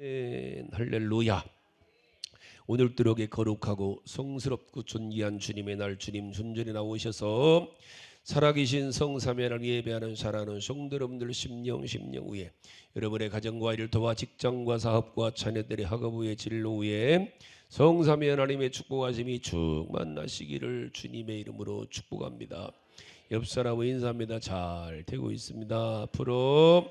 아멘. 할렐루야. 오늘도록에 거룩하고 성스럽고 존귀한 주님의 날 주님 존전에 나오셔서 살아계신 성삼위를 예배하는 사랑하는 성도 여러분들 심령 심령 위에 여러분의 가정과 일을 도와 직장과 사업과 자녀들의 학업의 진로 위에 성삼위 하나님의 축복하심이 충만하시기를 주님의 이름으로 축복합니다. 옆 사람은 인사합니다. 잘 되고 있습니다. 앞으로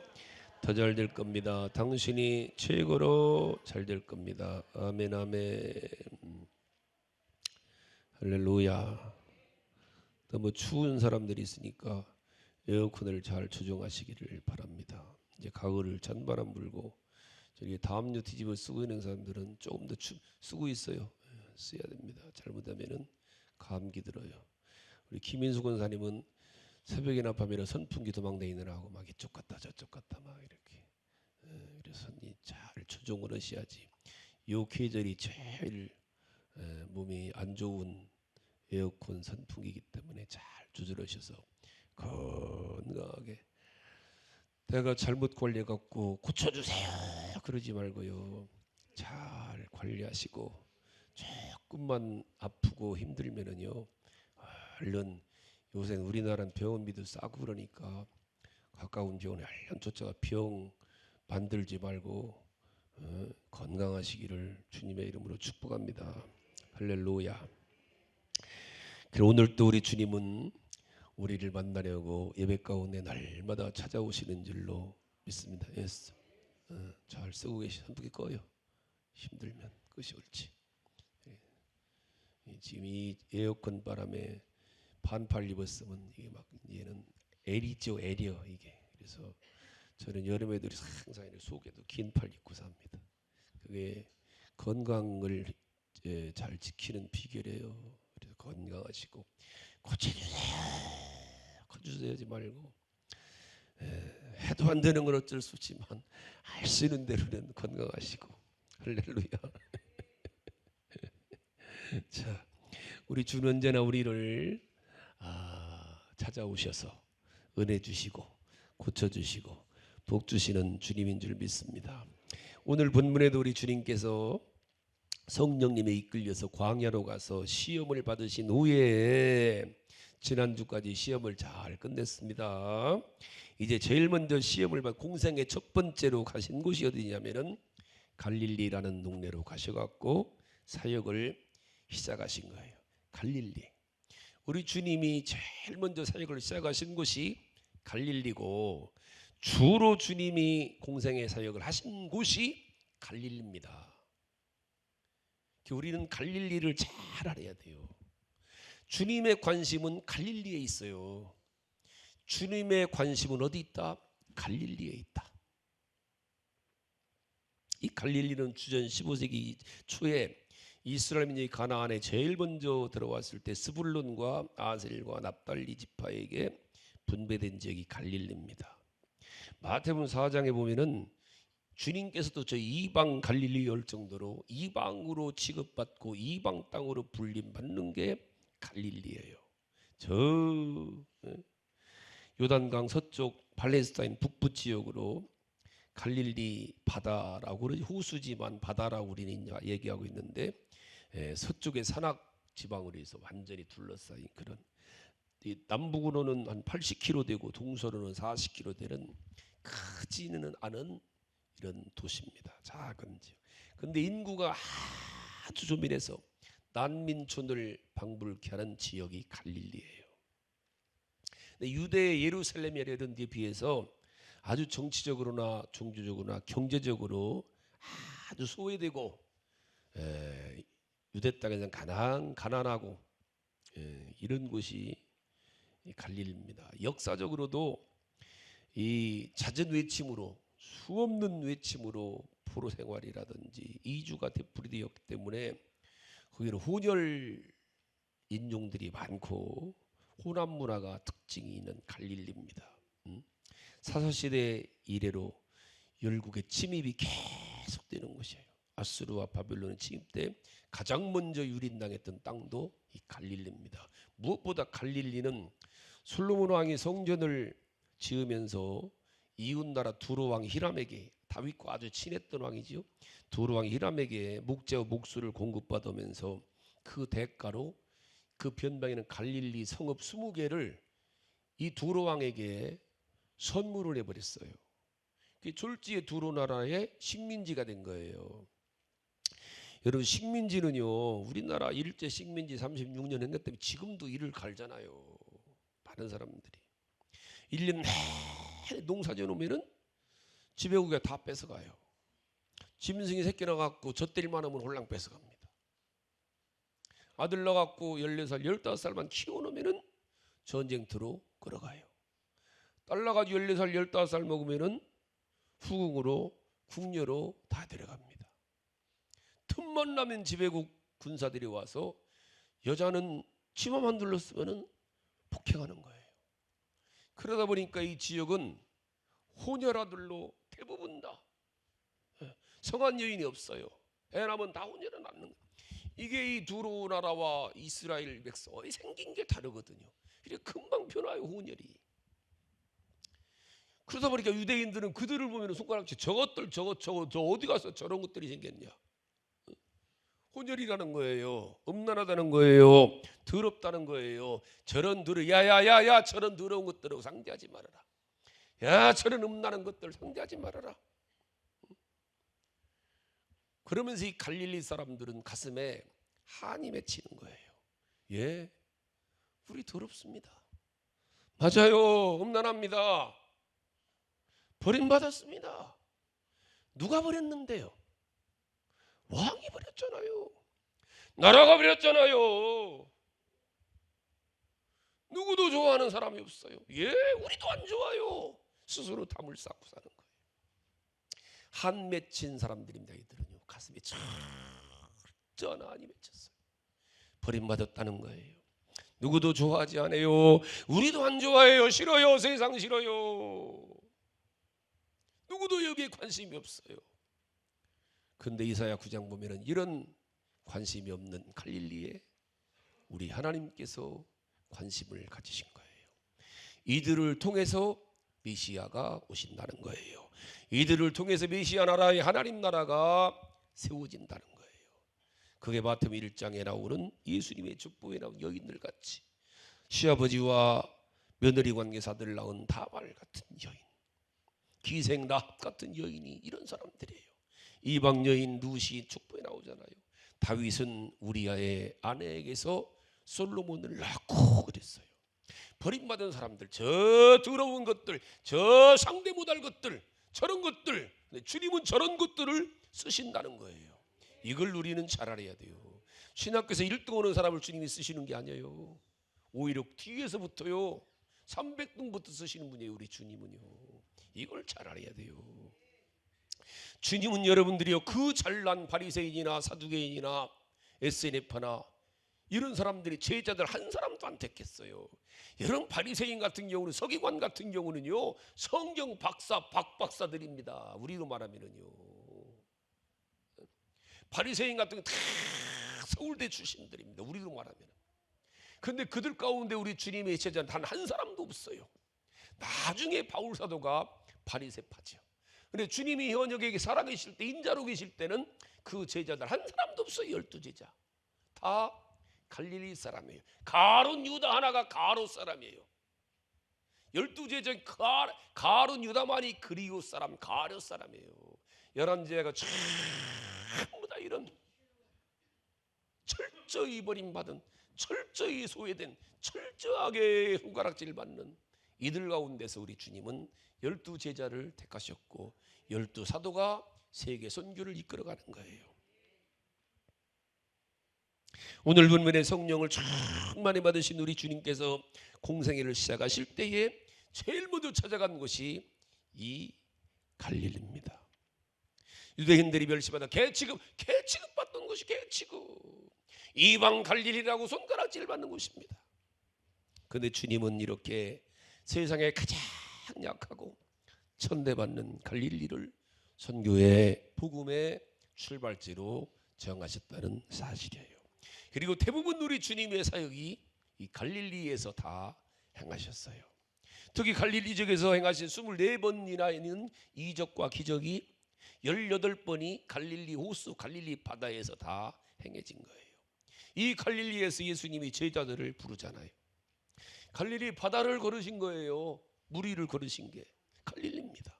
더 잘 될 겁니다. 당신이 최고로 잘 될 겁니다. 아멘 아멘. 할렐루야. 너무 추운 사람들이 있으니까 에어컨을 잘 조정하시기를 바랍니다. 이제 가을을 찬바람 불고 저기 담요 뒤집어 쓰고 있는 사람들은 조금 더 추, 쓰고 있어요. 예, 써야 됩니다. 잘못하면은 감기 들어요. 우리 김인수 권사님은 새벽이나 밤이나 선풍기 도망다니느라고 막 이쪽 갔다 저쪽 갔다 막 이렇게. 예, 그래서 이잘 조정을 하셔야지. 요 계절이 제일 예, 몸이 안 좋은 에어컨 선풍기이기 때문에 잘 조절하셔서 건강하게 내가 잘못 관리해 갖고 고쳐주세요. 그러지 말고요. 잘 관리하시고 조금만 아프고 힘들면은요 얼른 요새 우리나라는 병원비도 싸고 그러니까 가까운 병원에 얼른 쫓아가 병 만들지 말고 어, 건강하시기를 주님의 이름으로 축복합니다 할렐루야. 그리고 오늘 또 우리 주님은 우리를 만나려고 예배 가운데 날마다 찾아오시는 줄로 믿습니다. 예스. 어, 잘 쓰고 계시 선풍기 꺼요. 힘들면 끝이 옳지. 예. 이 지금 이 에어컨 바람에 반팔 입었으면 이게 막 얘는 에리죠 에리어 이게. 그래서 저는 여름에도 항상 이렇게 속에도 긴 팔 입고 삽니다. 그게 건강을 예, 잘 지키는 비결이에요. 그래서 건강하시고 고쳐주세요. 고쳐주세요지 말고 예, 해도 안 되는 건 어쩔 수 없지만 할 수 있는 대로는 건강하시고 할렐루야. 자, 우리 주는 언제나 우리를 아, 찾아오셔서 은혜 주시고 고쳐 주시고 복 주시는 주님인 줄 믿습니다. 오늘 본문에도 우리 주님께서 성령님에 이끌려서 광야로 가서 시험을 받으신 후에 지난주까지 시험을 잘 끝냈습니다. 이제 제일 먼저 시험을 받 공생의 첫 번째로 가신 곳이 어디냐면은 갈릴리라는 동네로 가셔갖고 사역을 시작하신 거예요. 갈릴리. 우리 주님이 제일 먼저 사역을 시작하신 곳이 갈릴리고 주로 주님이 공생의 사역을 하신 곳이 갈릴리입니다. 우리는 갈릴리를 잘 알아야 돼요. 주님의 관심은 갈릴리에 있어요. 주님의 관심은 어디 있다? 갈릴리에 있다. 이 갈릴리는 주전 15세기 초에 이스라엘 민족이 가나안에 제일 먼저 들어왔을 때 스불론과 아셀과 납달리 지파에게 분배된 지역이 갈릴리입니다. 마태복음 4장에 보면은 주님께서도 저 이방 갈릴리 올 정도로 이방으로 취급받고 이방 땅으로 불림 받는 게 갈릴리예요. 저 예? 요단강 서쪽 팔레스타인 북부 지역으로 갈릴리 바다라고 그러지 호수지만 바다라고 우리는 얘기하고 있는데 예, 서쪽의 산악 지방으로 해서 완전히 둘러싸인 그런 남북으로는 한 80km 되고 동서로는 40km 되는 크지는 않은 이런 도시입니다. 작은 지역. 근데 인구가 아주 조밀해서 난민촌을 방불케 하는 지역이 갈릴리예요. 유대 예루살렘이라는 데 비해서 아주 정치적으로나 종교적으로나 경제적으로 아주 소외되고 에, 유대 땅에서는 가난 가난하고 에, 이런 곳이 갈릴리입니다. 역사적으로도 이 잦은 외침으로 수없는 외침으로 포로 생활이라든지 이주가 되풀이되었기 때문에 거기는 혼혈 인종들이 많고 호남 문화가 특징이 있는 갈릴리입니다. 음? 사사시대 이래로 열국의 침입이 계속되는 곳이에요. 아수르와 바벨론의 침입 때 가장 먼저 유린당했던 땅도 이 갈릴리입니다. 무엇보다 갈릴리는 솔로몬 왕이 성전을 지으면서 이웃 나라 두로 왕 히람에게 다윗과 아주 친했던 왕이지요. 두로 왕 히람에게 목재와 목수를 공급받으면서 그 대가로 그 변방에 는 갈릴리 성읍 20개를 이 두로 왕에게 선물을 해버렸어요. 그 졸지의 두로 나라의 식민지가 된 거예요. 여러분 식민지는요 우리나라 일제 식민지 36년 했기 때문에 지금도 일을 갈잖아요. 많은 사람들이 1년 내내 농사 지어놓으면은 집에 다 뺏어가요. 짐승이 새끼 나갖고 젖들만 하면 홀랑 뺏어갑니다. 아들 나갖고 14살 15살만 키워놓으면은 전쟁터로 끌어가요. 딸 나가지고 14살 15살 먹으면은 후궁으로 궁녀로 다 데려갑니다. 틈만 나면 지배국 군사들이 와서 여자는 치마만 둘렀으면은 폭행하는 거예요. 그러다 보니까 이 지역은 호녀라들로 대부분 다 예, 성한 여인이 없어요. 애 낳으면 다 호녀를 낳는 거예요. 이게 이 두로 나라와 이스라엘 백성이 생긴 게 다르거든요. 이래 금방 변화요 혼혈이. 그러다 보니까 유대인들은 그들을 보면 손가락질 저것들 저것 저거 저 어디 가서 저런 것들이 생겼냐. 혼혈이라는 거예요. 음란하다는 거예요. 더럽다는 거예요. 저런 더러 야야야야 저런 더러운 것들하고 상대하지 말아라. 야 저런 음란한 것들 상대하지 말아라. 그러면서 이 갈릴리 사람들은 가슴에 한이 맺히는 거예요. 예, 우리 더럽습니다. 맞아요, 음란합니다. 버림받았습니다. 누가 버렸는데요? 왕이 버렸 잖아요. 나라가 버렸잖아요. 누구도 좋아하는 사람이 없어요. 예, 우리도 안 좋아요. 스스로 담을 쌓고 사는 거예요. 한 맺힌 사람들입니다. 이들은요. 가슴이 철저한 한이 맺혔어요. 버림받았다는 거예요. 누구도 좋아하지 않아요. 우리도 안 좋아해요. 싫어요. 세상 싫어요. 누구도 여기에 관심이 없어요. 근데 이사야 9장 보면은 이런 관심이 없는 갈릴리에 우리 하나님께서 관심을 가지신 거예요. 이들을 통해서 메시아가 오신다는 거예요. 이들을 통해서 메시아 나라의 하나님 나라가 세워진다는 거예요. 그게 마태음 1장에 나오는 예수님의 족보에 나온 여인들 같이 시아버지와 며느리 관계사들 낳은 다발 같은 여인, 기생 라합 같은 여인이 이런 사람들이에요. 이방 여인 누시 족보에 나오잖아요. 다윗은 우리아의 아내에게서 솔로몬을 낳고 그랬어요. 버림받은 사람들, 저 더러운 것들, 저 상대 못할 것들, 저런 것들, 주님은 저런 것들을 쓰신다는 거예요. 이걸 우리는 잘 알아야 돼요. 신학교에서 1등 오는 사람을 주님이 쓰시는 게 아니에요. 오히려 뒤에서부터요. 300등부터 쓰시는 분이에요. 우리 주님은요. 이걸 잘 알아야 돼요. 주님은 여러분들이요. 그 잘난 바리새인이나 사두개인이나 SNF나 이런 사람들이 제자들 한 사람도 안 택했어요. 이런 바리새인 같은 경우는 서기관 같은 경우는요 성경 박사 박 박사들입니다. 우리로 말하면은요 바리새인 같은 거다 서울대 출신들입니다. 우리로 말하면. 근데 그들 가운데 우리 주님의 제자는 단 한 사람도 없어요. 나중에 바울 사도가 바리새파죠. 근데 주님이 현역에게 살아계실 때 인자로 계실 때는 그 제자들 한 사람도 없어요. 열두 제자 다 갈릴리 사람이에요. 가론 유다 하나가 가로 사람이에요. 열두 제자 가, 가론 유다만이 그리고 사람 가려 사람이에요. 열한 제자가 전부 다 이런 철저히 버림받은 철저히 소외된 철저하게 손가락질 받는 이들 가운데서 우리 주님은 열두 제자를 택하셨고 열두 사도가 세계 선교를 이끌어가는 거예요. 오늘 본문의 성령을 충만히 받으신 우리 주님께서 공생애를 시작하실 때에 제일 먼저 찾아간 곳이 이 갈릴리입니다. 유대인들이 멸시받아 개 취급, 개 취급 받던 곳이 개 취급. 이방 갈릴리라고 손가락질 받는 곳입니다. 근데 주님은 이렇게 세상에 가장 약하고 천대받는 갈릴리를 선교의 복음의 출발지로 정하셨다는 사실이에요. 그리고 대부분 우리 주님의 사역이 이 갈릴리에서 다 행하셨어요. 특히 갈릴리 지역에서 행하신 24번이나 있는 이적과 기적이 18번이 갈릴리 호수 갈릴리 바다에서 다 행해진 거예요. 이 갈릴리에서 예수님이 제자들을 부르잖아요. 갈릴리 바다를 걸으신 거예요. 물 위를 걸으신 게 갈릴리입니다.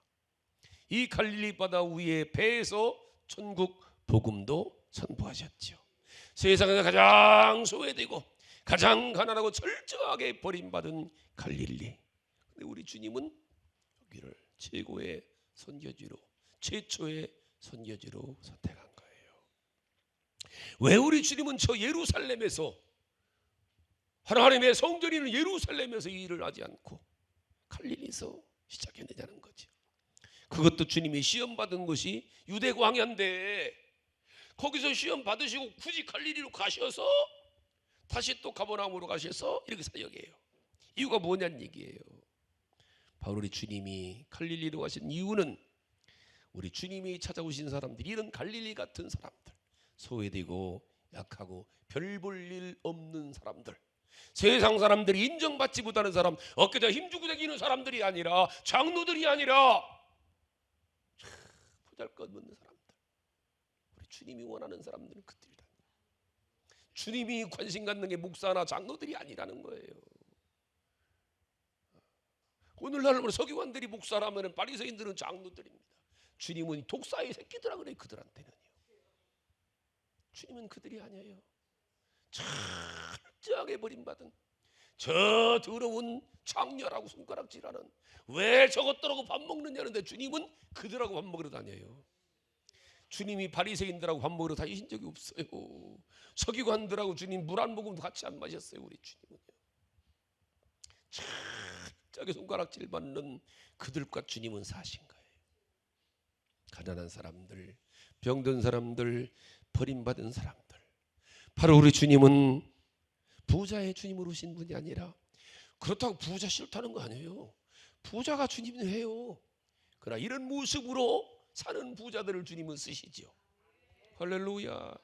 이 갈릴리 바다 위에 배에서 천국 복음도 선포하셨죠. 세상에서 가장 소외되고 가장 가난하고 철저하게 버림받은 갈릴리. 근데 우리 주님은 여기를 최고의 선교지로 최초의 선교지로 선택한 거예요. 왜 우리 주님은 저 예루살렘에서 하나님의 성전이는 예루살렘에서 이 일을 하지 않고 갈릴리에서 시작해내자는 거죠. 그것도 주님이 시험 받은 것이 유대 광야인데 거기서 시험 받으시고 굳이 갈릴리로 가셔서 다시 또 가버나움으로 가셔서 이렇게 사역해요. 이유가 뭐냐는 얘기예요. 우리 주님이 갈릴리로 가신 이유는 우리 주님이 찾아오신 사람들 이런 갈릴리 같은 사람들 소외되고 약하고 별 볼 일 없는 사람들 세상 사람들이 인정받지 못하는 사람 어깨에 힘주고 다니는 사람들이 아니라 장로들이 아니라. 보잘것없는 사람들. 우리 주님이 원하는 사람들은 그들이다. 주님이 관심 갖는 게 목사나 장로들이 아니라는 거예요. 오늘날 우리 서기관들이 목사라면 바리새인들은 장로들입니다. 주님은 독사의 새끼들아 그래 그들한테는요. 주님은 그들이 아니에요 철저하게 버림받은 저 더러운 장녀라고 손가락질하는 왜 저것들하고 밥 먹느냐는데 주님은 그들하고 밥 먹으러 다녀요. 주님이 바리새인들하고 밥 먹으러 다니신 적이 없어요. 서기관들하고 주님 물 한 모금도 같이 안 마셨어요. 우리 주님은요. 철저하게 손가락질 받는 그들과 주님은 사신 거예요. 가난한 사람들, 병든 사람들, 버림받은 사람들. 바로 우리 주님은 부자의 주님으로 오신 분이 아니라 그렇다고 부자 싫다는 거 아니에요. 부자가 주님은 해요. 그러나 이런 모습으로 사는 부자들을 주님은 쓰시죠. 할렐루야.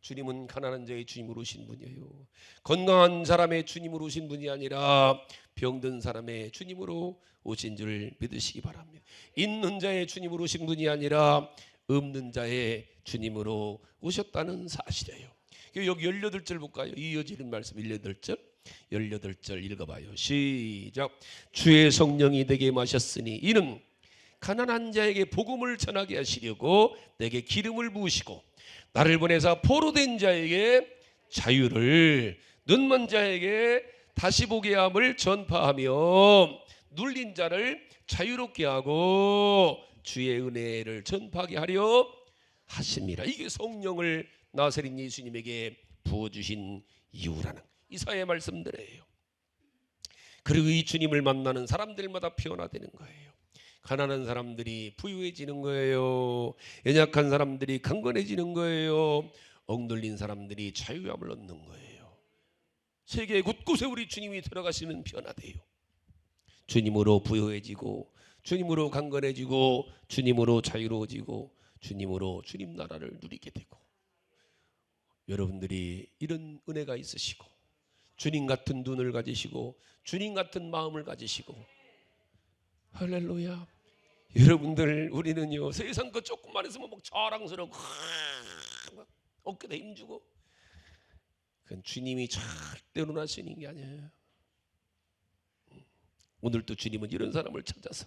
주님은 가난한 자의 주님으로 오신 분이에요. 건강한 사람의 주님으로 오신 분이 아니라 병든 사람의 주님으로 오신 줄 믿으시기 바랍니다. 있는 자의 주님으로 오신 분이 아니라 없는 자의 주님으로 오셨다는 사실이에요. 여기 18절 볼까요? 이어지는 말씀 18절. 18절 읽어봐요. 시작. 주의 성령이 내게 마셨으니 이는 가난한 자에게 복음을 전하게 하시려고 내게 기름을 부으시고 나를 보내사 포로된 자에게 자유를 눈먼 자에게 다시 보게 함을 전파하며 눌린 자를 자유롭게 하고 주의 은혜를 전파하게 하려 하십니다. 이게 성령을 나세린 예수님에게 부어주신 이유라는 이사의 말씀들이에요. 그리고 이 주님을 만나는 사람들마다 변화되는 거예요. 가난한 사람들이 부유해지는 거예요. 연약한 사람들이 강건해지는 거예요. 억눌린 사람들이 자유함을 얻는 거예요. 세계 곳곳에 우리 주님이 들어가시는 변화돼요. 주님으로 부유해지고 주님으로 강건해지고 주님으로 자유로워지고 주님으로 주님 나라를 누리게 되고 여러분들이 이런 은혜가 있으시고 주님 같은 눈을 가지시고 주님 같은 마음을 가지시고 할렐루야. 여러분들 우리는요 세상 것 조금만 있으면 막 자랑스럽고 막 어깨에 힘주고 그건 주님이 절대로 하시는 게 아니에요. 오늘도 주님은 이런 사람을 찾아서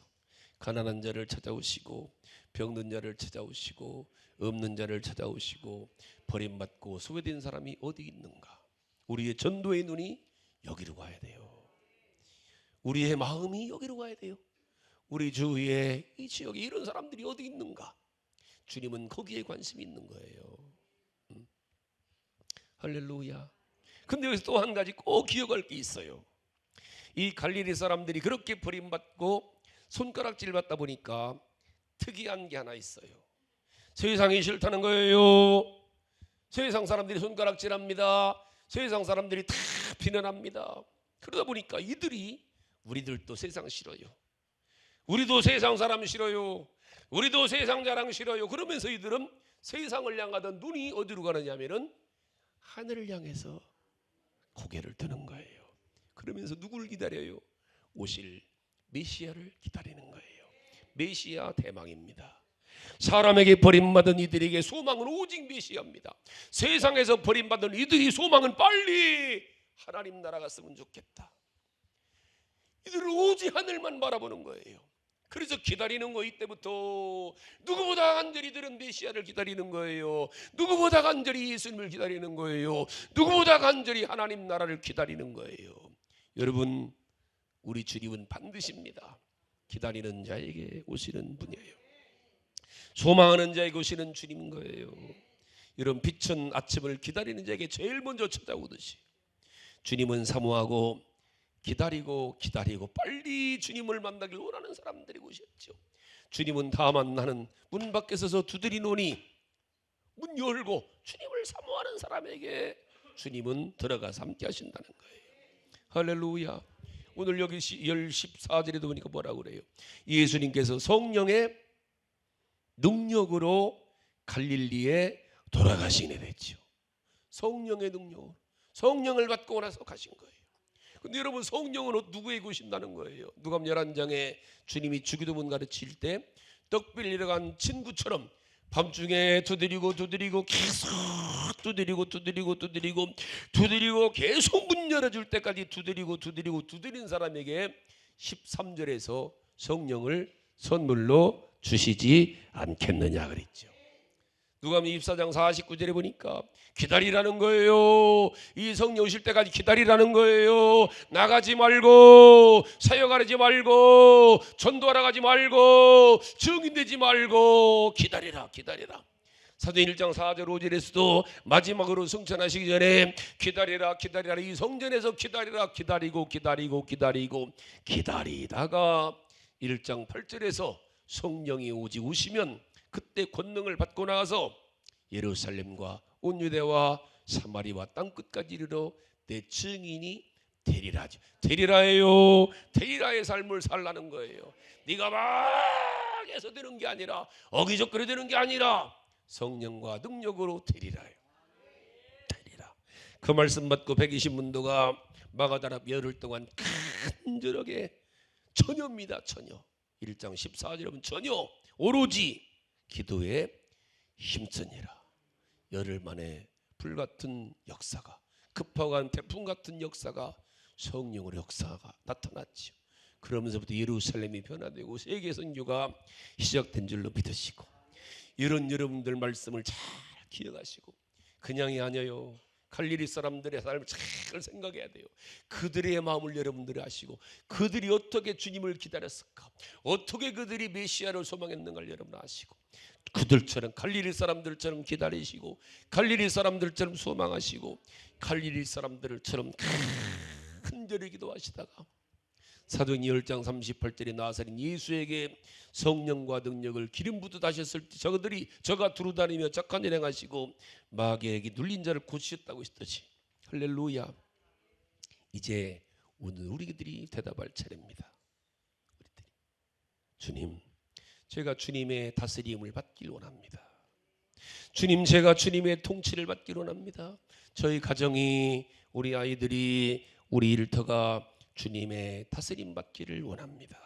가난한 자를 찾아오시고 병든 자를 찾아오시고 없는 자를 찾아오시고 버림받고 소외된 사람이 어디 있는가? 우리의 전도의 눈이 여기로 가야 돼요. 우리의 마음이 여기로 가야 돼요. 우리 주위에 이 지역에 이런 사람들이 어디 있는가? 주님은 거기에 관심이 있는 거예요. 음. 할렐루야. 근데 여기서 또 한 가지 꼭 기억할 게 있어요. 이 갈릴리 사람들이 그렇게 버림받고 손가락질 받다 보니까 특이한 게 하나 있어요. 세상이 싫다는 거예요. 세상 사람들이 손가락질합니다. 세상 사람들이 다 비난합니다. 그러다 보니까 이들이 우리들도 세상 싫어요. 우리도 세상 사람 싫어요. 우리도 세상 자랑 싫어요. 그러면서 이들은 세상을 향하던 눈이 어디로 가느냐면은 하늘을 향해서 고개를 드는 거예요. 그러면서 누구를 기다려요? 오실 메시아를 기다리는 거예요. 메시아 대망입니다. 사람에게 버림받은 이들에게 소망은 오직 메시아입니다. 세상에서 버림받은 이들이 소망은 빨리 하나님 나라 갔으면 좋겠다. 이들은 오직 하늘만 바라보는 거예요. 그래서 기다리는 거 이때부터 누구보다 간절히 이들은 메시아를 기다리는 거예요. 누구보다 간절히 예수님을 기다리는 거예요. 누구보다 간절히 하나님 나라를 기다리는 거예요. 여러분 우리 주님은 반드시입니다. 기다리는 자에게 오시는 분이에요. 소망하는 자에게 오시는 주님인 거예요. 이런 빛은 아침을 기다리는 자에게 제일 먼저 찾아오듯이 주님은 사모하고 기다리고 기다리고 빨리 주님을 만나길 원하는 사람들이 오셨죠. 주님은 다만 나는 문 밖에 서서 두드리노니 문 열고 주님을 사모하는 사람에게 주님은 들어가서 함께 하신다는 거예요. 할렐루야. 오늘 여기 14절에도 보니까 뭐라고 그래요? 예수님께서 성령의 능력으로 갈릴리에 돌아가시게 됐죠. 성령의 능력. 성령을 받고 나서 가신 거예요. 근데 여러분 성령은 누구에게 오신다는 거예요? 누가 11장에 주님이 주기도문 가르칠 때 떡 빌리러 간 친구처럼 밤중에 두드리고 두드리고 계속 두드리고 두드리고 두드리고 두드리고 계속 문 열어줄 때까지 두드리고 두드리고 두드린 사람에게 13절에서 성령을 선물로 주시지 않겠느냐 그랬죠. 누가복음 24장 49절에 보니까 기다리라는 거예요. 이 성령 오실 때까지 기다리라는 거예요. 나가지 말고 사역하지 말고 전도하러 가지 말고 증인되지 말고 기다리라 기다리라. 사도행 1장 4절 5절에서도 마지막으로 성천하시기 전에 기다리라 기다리라 이 성전에서 기다리라 기다리고 기다리고 기다리고 기다리다가 1장 8절에서 성령이 오지 오시면 그때 권능을 받고 나가서 예루살렘과 온 유대와 사마리와 땅 끝까지 이르러 내 증인이 되리라죠. 되리라예요. 되리라의 삶을 살라는 거예요. 네가 막 해서 되는 게 아니라 어기적거려 되는 게 아니라 성령과 능력으로 되리라요. 되리라. 그 말씀 받고 120문도가 마가다랍 열흘 동안 간절하게 전혀입니다. 전혀. 1장 14절에 보면 전혀 오로지 기도에 힘쓰니라. 열흘 만에 불같은 역사가 급하고 한 태풍 같은 역사가 성령의 역사가 나타났지요. 그러면서부터 예루살렘이 변화되고 세계 선교가 시작된 줄로 믿으시고 이런 여러분들 말씀을 잘 기억하시고 그냥이 아니에요. 갈릴리 사람들의 삶을 잘 생각해야 돼요. 그들의 마음을 여러분들이 아시고 그들이 어떻게 주님을 기다렸을까? 어떻게 그들이 메시아를 소망했는가를 여러분 아시고 그들처럼 갈릴리 사람들처럼 기다리시고 갈릴리 사람들처럼 소망하시고 갈릴리 사람들처럼 큰절히 기도하시다가 사도행 10장 38절에 나사린 예수에게 성령과 능력을 기름 부듯 하셨을 때 저들이 저가 두루다니며 착한 일 행하시고 마귀에게 눌린 자를 고치셨다고 했듯이 할렐루야. 이제 오늘 우리들이 대답할 차례입니다. 우리들이. 주님 제가 주님의 다스림을 받길 원합니다. 주님 제가 주님의 통치를 받길 원합니다. 저희 가정이 우리 아이들이 우리 일터가 주님의 다스림 받기를 원합니다.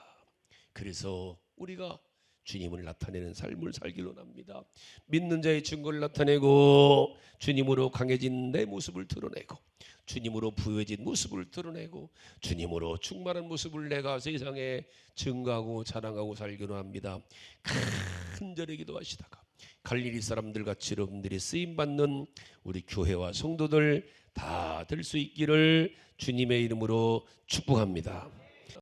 그래서 우리가 주님을 나타내는 삶을 살길 원합니다. 믿는 자의 증거를 나타내고 주님으로 강해진 내 모습을 드러내고 주님으로 부여진 모습을 드러내고 주님으로 충만한 모습을 내가 세상에 증가하고 자랑하고 살기를 원합니다. 간절히 기도하시다가 갈릴리 사람들 같이 여러분들이 쓰임 받는 우리 교회와 성도들 다 될 수 있기를 주님의 이름으로 축복합니다.